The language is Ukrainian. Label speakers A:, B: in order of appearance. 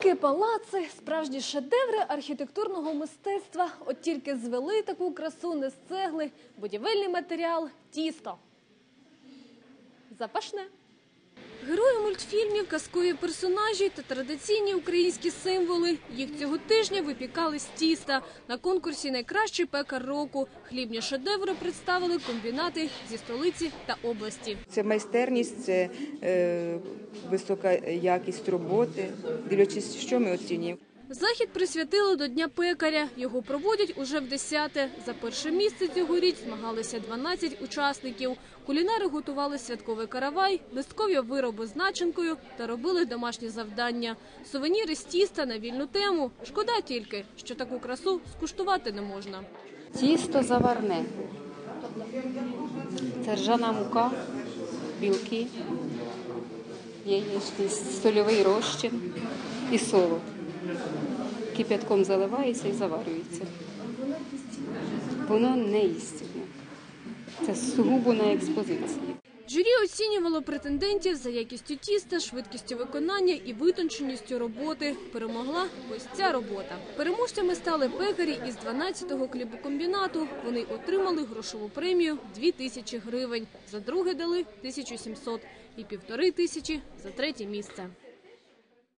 A: Палаци справжні шедеври архітектурного мистецтва. От тільки звели таку красу не з цегли, будівельний матеріал тісто. Запашне. Герої мультфільмів, казкові персонажі та традиційні українські символи. Їх цього тижня випікали з тіста. На конкурсі Найкращий пекар року. Хлібні шедеври представили комбінати зі столиці та області.
B: Це майстерність, це е, висока якість роботи. Дивлячись, що ми оцінюємо.
A: Захід присвятили до Дня пекаря. Його проводять уже в десяте. За перше місце цьогоріч змагалися 12 учасників. Кулінари готували святковий каравай, листкові вироби з начинкою та робили домашні завдання. Сувеніри з тіста на вільну тему. Шкода тільки, що таку красу скуштувати не можна.
C: Тісто заварне. Це ржана мука, білки, яєчний сольовий розчин і солод. Кип'ятком заливається і заварюється. Воно не їстівне. Це сугубо на експозиції.
A: Журі оцінювало претендентів за якістю тіста, швидкістю виконання і витонченістю роботи. Перемогла ось ця робота. Переможцями стали пекарі із 12-го хлібокомбінату. Вони отримали грошову премію 2 тисячі гривень. За друге дали 1700 і півтори тисячі за третє місце.